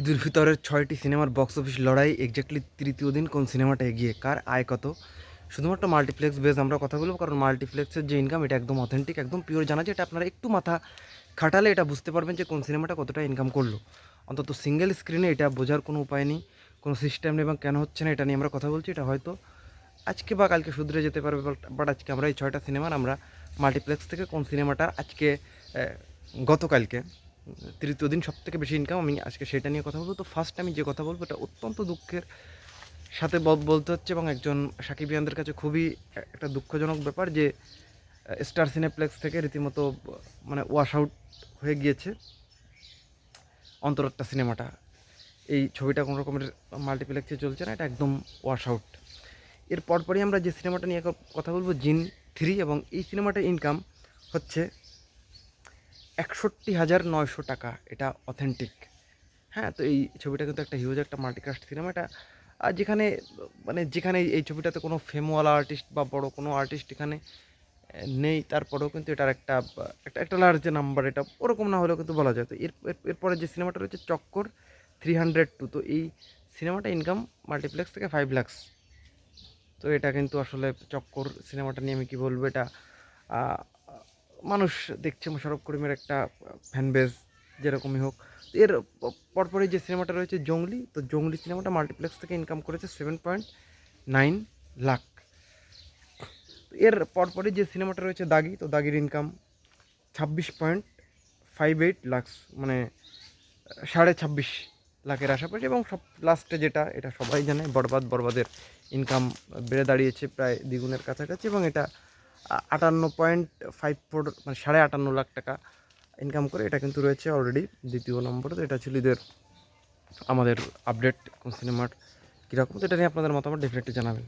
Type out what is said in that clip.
ঈদুল ফিতরের ছয়টি সিনেমার বক্স অফিস লড়াই এক্স্যাক্টলি তৃতীয় দিন কোন সিনেমাটা এগিয়ে, কার আয় কত? শুধুমাত্র মাল্টিপ্লেক্স বেস আমরা কথা বলব, কারণ মাল্টিপ্লেক্সের যে ইনকাম এটা একদম অথেন্টিক একদম পিওর জানা যায় এটা আপনারা একটু মাথা খাটালে এটা বুঝতে পারবেন যে কোন সিনেমাটা কতটা ইনকাম করল। অন্তত সিঙ্গেল স্ক্রিনে এটা বোঝার কোনো উপায় নেই, কোনো সিস্টেম নেই এবং কেন হচ্ছে না এটা নিয়ে আমরা কথা বলছি, এটা হয়তো আজকে বা কালকে শুধরে যেতে পারবে বাট আজকে আমরা এই ছয়টা সিনেমার আমরা মাল্টিপ্লেক্স থেকে কোন সিনেমাটা আজকে গতকালকে তৃতীয় দিন সব থেকে বেশি ইনকাম আমি আজকে সেটা নিয়ে কথা বলব। তো ফার্স্ট আমি যে কথা বলব, এটা অত্যন্ত দুঃখের সাথে বলতে হচ্ছে এবং একজন সাকিবিয়ানদের কাছে খুবই একটা দুঃখজনক ব্যাপার যে স্টার সিনেপ্লেক্স থেকে রীতিমতো মানে ওয়াশ আউট হয়ে গিয়েছে অন্তরত্তা সিনেমাটা। এই ছবিটা কোনো রকমের মাল্টিপ্লেক্সে চলছে না, এটা একদম ওয়াশ আউট এর পরপরই আমরা যে সিনেমাটা নিয়ে কথা বলব, জিন থ্রি এবং এই সিনেমাটার ইনকাম হচ্ছে একষট্টি হাজার নয়শো টাকা, এটা অথেন্টিক হ্যাঁ তো এই ছবিটা কিন্তু একটা হিউজ একটা মাল্টিকাস্ট সিনেমা এটা, আর যেখানে মানে যেখানে এই ছবিটাতে কোনো ফেমওয়ালা আর্টিস্ট বা বড় কোনো আর্টিস্ট এখানে নেই, তারপরেও কিন্তু এটার একটা একটা একটা লার্জ নাম্বার এটা ওরকম না হলেও কিন্তু বলা যায়। তো এর, এর- এরপরে যে সিনেমাটা রয়েছে, চক্কর থ্রি হান্ড্রেড টু তো এই সিনেমাটা ইনকাম মাল্টিপ্লেক্স থেকে ফাইভ লাক্স তো এটা কিন্তু আসলে চক্কর সিনেমাটা নিয়ে আমি কী বলব, এটা মানুষ দেখছে মোশারফ করিমের একটা ফ্যান বেজ যেরকমই হোক। এর পরপরই যে সিনেমাটা রয়েছে জঙ্গলি, তো জঙ্গলি সিনেমাটা মাল্টিপ্লেক্স থেকে ইনকাম করেছে সেভেন পয়েন্ট নাইন লাখ। এর পরপরই যে সিনেমাটা রয়েছে দাগি, তো দাগির ইনকাম ছাব্বিশ পয়েন্ট ফাইভ এইট লাক্স মানে সাড়ে ছাব্বিশ লাখের আশাপাশি এবং সব লাস্টে যেটা, এটা সবাই জানে, বরবাদ বরবাদের ইনকাম বেড়ে দাঁড়িয়েছে প্রায় দ্বিগুণের কাছাকাছি এবং এটা আটান্ন পয়েন্ট ফাইভ ফোর মানে সাড়ে আটান্ন লাখ টাকা ইনকাম করে এটা কিন্তু রয়েছে অলরেডি দ্বিতীয় নম্বরে। তো এটা ছিল এদের আমাদের আপডেট কোন সিনেমার কীরকম? তো এটা নিয়ে আপনাদের মতামত ডেফিনেটলি জানাবেন।